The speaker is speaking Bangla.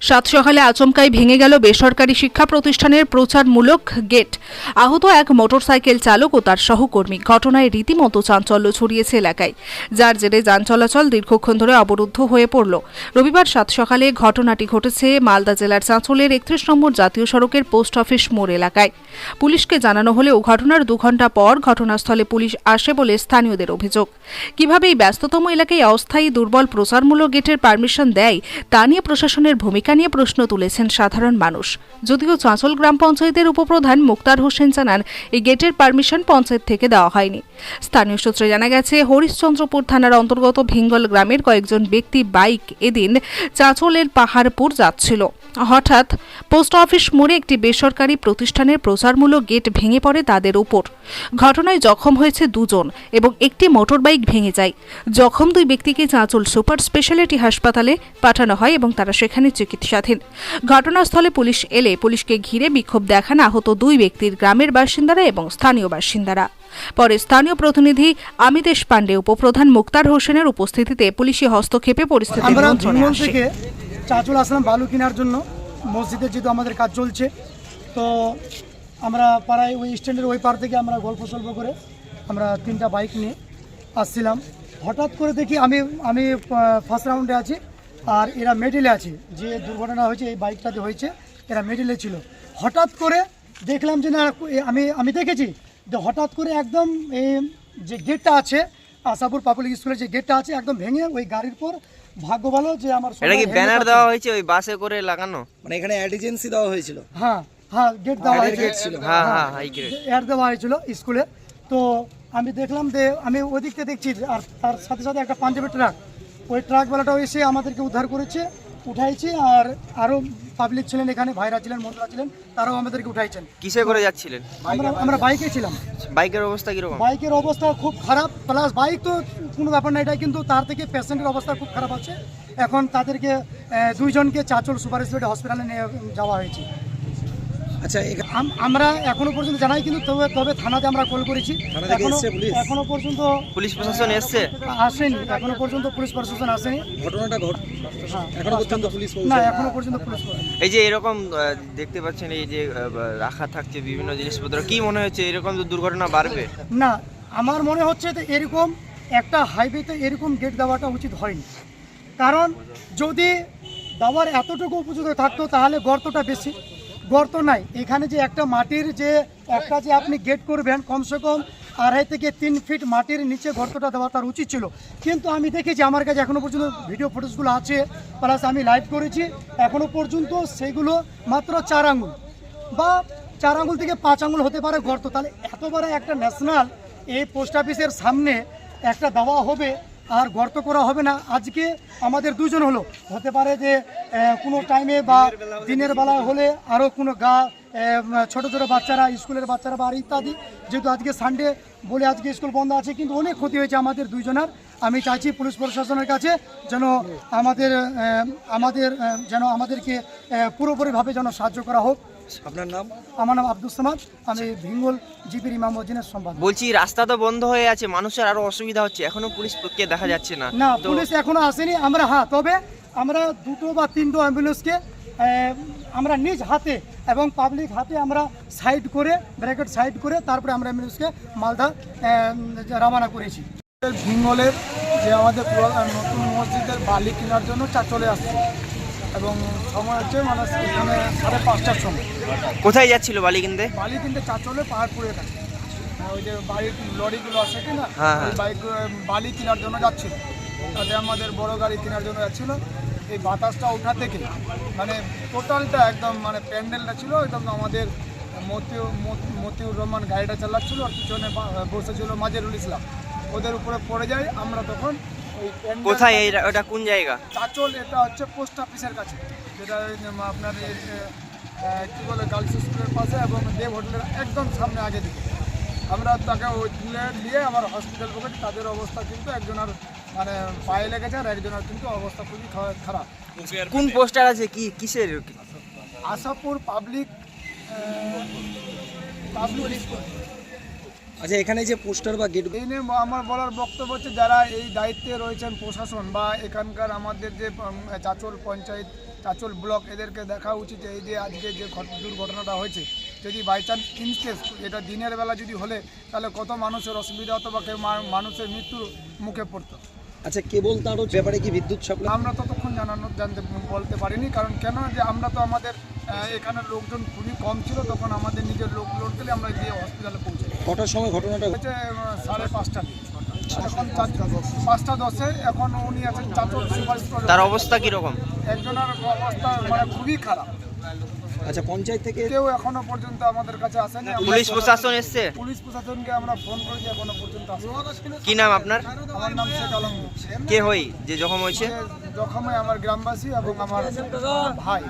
সাত সকালে আচমকাই ভেঙে গেল বেসরকারি শিক্ষা প্রতিষ্ঠানের প্রচারমূলক গেট। আহত এক মোটরসাইকেল চালক ও তার সহকর্মী। ঘটনায় রীতিমতো চাঞ্চল্য ছড়িয়েছে এলাকায়। যার জেরে যান চলাচল দীর্ঘক্ষণ ধরে অবরুদ্ধ হয়ে পড়ল। রবিবার সাত সকালে ঘটনাটি ঘটেছে মালদা জেলার চাঁচলের একত্রিশ নম্বর জাতীয় সড়কের পোস্ট অফিস মোড় এলাকায়। পুলিশকে জানানো হলেও ঘটনার দু ঘণ্টা পর ঘটনাস্থলে পুলিশ আসে বলে স্থানীয়দের অভিযোগ। কীভাবে এই ব্যস্ততম এলাকায় অস্থায়ী দুর্বল প্রচারমূলক গেটের পারমিশন দেয়, তা নিয়ে প্রশাসনের ভূমিকা নিয়ে প্রশ্ন তুলেছেন সাধারণ মানুষ। যদিও চাঁচল গ্রাম পঞ্চায়েতের উপপ্রধান মুক্তার হোসেন জানান, এই গেটের পারমিশন পঞ্চায়েত থেকে দেওয়া হয়নি। স্থানীয় সূত্রে জানা গেছে, হরিশ্চন্দ্রপুর থানার অন্তর্গত ভিঙ্গল গ্রামের কয়েকজন ব্যক্তি বাইক এদিন চাঁচলের পাহাড়পুর যাচ্ছিল। হঠাৎ পোস্ট অফিস মোড়ে একটি বেসরকারি প্রতিষ্ঠানের প্রচারমূলক গেট ভেঙে পড়ে তাদের উপর। ঘটনায় জখম হয়েছে দুজন এবং একটি মোটরবাইক ভেঙে যায়। জখম দুই ব্যক্তিকে চাঁচল সুপার স্পেশালিটি হাসপাতালে পাঠানো হয় এবং তারা সেখানে চিকিৎসাধীন। ঘটনাস্থলে পুলিশ এলে পুলিশকে ঘিরে বিক্ষোভ দেখান আহত দুই ব্যক্তির গ্রামের বাসিন্দারা এবং স্থানীয় বাসিন্দারা। পরে স্থানীয় প্রতিনিধি আমিতেশ পাণ্ডে উপপ্রধান মুক্তার হোসেনের উপস্থিতিতে পুলিশি হস্তক্ষেপে পরিস্থিতি নিয়ন্ত্রণে আসে। চাঁচল আসলাম বালু কেনার জন্য। মসজিদের যেহেতু আমাদের কাজ চলছে, তো আমরা পাড়ায় ওই স্ট্যান্ডের ওই পার থেকে আমরা গল্প সল্প করে আমরা তিনটা বাইক নিয়ে আসছিলাম। হঠাৎ করে দেখি আমি আমি ফার্স্ট রাউন্ডে আছি আর এরা মেডেলে আছে। যে দুর্ঘটনা হয়েছে, এই বাইকটাতে হয়েছে, এরা মেডেলে ছিল। হঠাৎ করে দেখলাম যে না আমি আমি দেখেছি যে হঠাৎ করে একদম এই যে গেটটা আছে আশাপুর পাবলিক স্কুলের যে গেটটা আছে, একদম ভেঙে ওই গাড়ির পর ভাগ্য ভালো যে আমার এটা কি ব্যানার দেওয়া হয়েছে ওই বাসে করে লাগানো? মানে এখানে অ্যাড এজেন্সি দেওয়া হয়েছিল। হ্যাঁ হ্যাঁ গেট দেওয়া Ad-এর ছিল। হ্যাঁ হ্যাঁ হাই গ্রেড অ্যাড দেওয়া হয়েছিল স্কুলে। তো আমি দেখলাম যে আমি ওদিক থেকে দেখছি আর তার সাথে সাথে একটা পাঞ্জাবি ট্রাক ওই ট্রাকওয়ালাটাও এসে আমাদেরকে উদ্ধার করেছে। উঠাইছে আর আরও পাবলিক ছিলেন এখানে ভাইরা ছিলেন মন্ত্রা ছিলেন তারাও আমাদেরকে উঠাইছেন। কিসে করে যাচ্ছিলেন? আমরা আমরা বাইকে ছিলাম। বাইকের অবস্থা কীরকম? বাইকের অবস্থা খুব খারাপ প্লাস বাইক তো কোনো ব্যাপার না এটা কিন্তু তার থেকে পেশেন্টের অবস্থা খুব খারাপ আছে। এখন তাদেরকে দুইজনকে চাচল সুপার স্পেশালিটি হসপিটালে নিয়ে যাওয়া হয়েছে। আচ্ছা আম- আমরা এখনও পর্যন্ত জানাই কিন্তু তবে তবে থানাতে আমরা কল করেছি। এখনও পর্যন্ত পুলিশ প্রশাসন এসছে? আসেনি। এখনও পর্যন্ত পুলিশ প্রশাসন আসেনি। ঘটনাটা ঘট হ্যাঁ। এখনও পর্যন্ত পুলিশ না এখনও পর্যন্ত পুলিশ এই যে এরকম দেখতে পাচ্ছেন এই যে রাখা থাকছে বিভিন্ন জিনিসপত্র কি মনে হচ্ছে এরকম তো দুর্ঘটনা বাড়বে? না আমার মনে হচ্ছে যে এরকম একটা হাইওয়েতে এরকম গেট দেওয়াটা উচিত হয়নি। কারণ যদি দেওয়ার এতটুকু উপযুক্ত থাকতো তাহলে গর্তটা বেশি। গর্ত নাই। এখানে যে একটা মাটির যে একটা যে আপনি গেট করবেন কমসে কম আড়াই থেকে তিন ফিট মাটির নিচে গর্তটা দেওয়া তার উচিত ছিল। কিন্তু আমি দেখেছি আমার কাছে এখনও পর্যন্ত ভিডিও ফুটেজগুলো আছে প্লাস আমি লাইভ করেছি। এখনও পর্যন্ত সেগুলো মাত্র চার আঙুল। বা চার আঙুল থেকে পাঁচ আঙুল হতে পারে গর্ত। তাহলে এত বড় একটা ন্যাশনাল এই পোস্ট অফিসের সামনে একটা দেওয়া হবে আর গর্ত করা হবে না। আজকে আমাদের দুজন হলো। হতে পারে যে কোনো টাইমে বা দিনের বেলা হলে আরও কোনো গা ছোট ছোট বাচ্চারা, স্কুলের বাচ্চারা বা আর ইত্যাদি, যেহেতু আজকে সানডে বলে আজকে স্কুল বন্ধ আছে, কিন্তু অনেক ক্ষতি হয়েছে আমাদের দুইজনের। আমি চাইছি পুলিশ প্রশাসনের কাছে যেন আমাদের আমাদের যেন আমাদেরকে পুরোপুরিভাবে যেন সাহায্য করা হোক। আপনার নাম? আমার নাম আব্দুল সামাদ। আমি ভিঙ্গল জিপির ইমাম মসজিদের সম্পাদক। বলছি রাস্তা তো বন্ধ হয়ে আছে মানুষের আরও অসুবিধা হচ্ছে। এখনও পুলিশ কে দেখা যাচ্ছে না। না পুলিশ এখনও আসেনি। আমরা হ্যাঁ তবে আমরা দুটো বা তিনটো অ্যাম্বুলেন্সকে আমরা নিজ হাতে এবং পাবলিক হাতে আমরা সাইড করে ব্র্যাকেট সাইড করে তারপরে আমরা অ্যাম্বুলেন্সকে মালদা রওনা করেছি। ভিঙ্গলের যে আমাদের নতুন মসজিদের বালি কেনার জন্য চা চলে আসছে। এবং সময় হচ্ছে মানে এখানে সাড়ে পাঁচটার সময়। কোথায় যাচ্ছিল বালি কিনতে? বালি কিনতে চাচলে পাহাড়পুরের কাছে। হ্যাঁ, ওই যে বাইক লরিগুলো আছে কি না হ্যাঁ, হ্যাঁ। ওই বাইক বালি কেনার জন্য যাচ্ছিল। তাতে আমাদের বড় গাড়ি কেনার জন্য যাচ্ছিল। এই বাতাসটা ওঠা থেকে মানে টোটালটা একদম মানে প্যান্ডেলটা ছিল একদম আমাদের মতিউ মত- মতিউর রহমান গাড়িটা চালাচ্ছিল আর পিছনে বসেছিল মাজেরুল ইসলাম। ওদের উপরে পড়ে যায় আমরা তখন কোথায় এই ওটা কোন জায়গা? চাচল এটা হচ্ছে পোস্ট অফিসের কাছে। যেটা আপনার কি বলে গার্লস স্কুলের পাশে এবং দেব হোটেলের একদম সামনে আগে দিকে। আমরা তাকে ওই তুলে নিয়ে আমার হসপিটাল পকেটে তাদের অবস্থা কিন্তু একজনের মানে পায়ে লেগেছে আর একজনের কিন্তু অবস্থা খুবই খারাপ। কোন পোস্টার আছে? কি কিসের? আশাপুর পাবলিক পাবলিক আচ্ছা এখানে যে পোস্টার বা গেট এই নিয়ে আমার বলার বক্তব্য হচ্ছে যারা এই দায়িত্বে রয়েছেন প্রশাসন বা এখানকার আমাদের যে চাচল পঞ্চায়েত চাচল ব্লক এদেরকে দেখা উচিত এই যে আজকে যে ঘট- দুর্ঘটনাটা হয়েছে। যদি বাই চান্স ইনকেস এটা দিনের বেলা যদি হলে তাহলে কত মানুষের অসুবিধা হতো বা কেউ মানুষের মৃত্যুর মুখে পড়তো। আচ্ছা কেবল তারও ব্যাপারে কি বিদ্যুৎ সাপ্লাই আমরা ততক্ষণ জানানো জানতে বলতে পারিনি কারণ কেন যে আমরা তো আমাদের এখানের লোকজন খুবই কম ছিল তখন আমাদের নিজের লোক লোড আমরা গিয়ে হসপিটালে পৌঁছে কটার সময় ঘটনাটা হচ্ছে সাড়ে পাঁচটা এখন পাঁচটা দশে এখন উনি আছেন চাচল সুপার তার অবস্থা কীরকম? একজনের অবস্থা মানে খুবই খারাপ। আচ্ছা পঞ্চায়েত থেকে কেউ এখনও পর্যন্ত আমাদের কাছে আসেনি। পুলিশ প্রশাসন এসছে? পুলিশ প্রশাসনকে আমরা ফোন করেছি এখনও পর্যন্ত আসেনি। কি নাম আপনার? আমার নাম শেখ আলম। কে হই যে জখম হয়েছে? জখমে আমার গ্রামবাসী এবং আমার ভাই।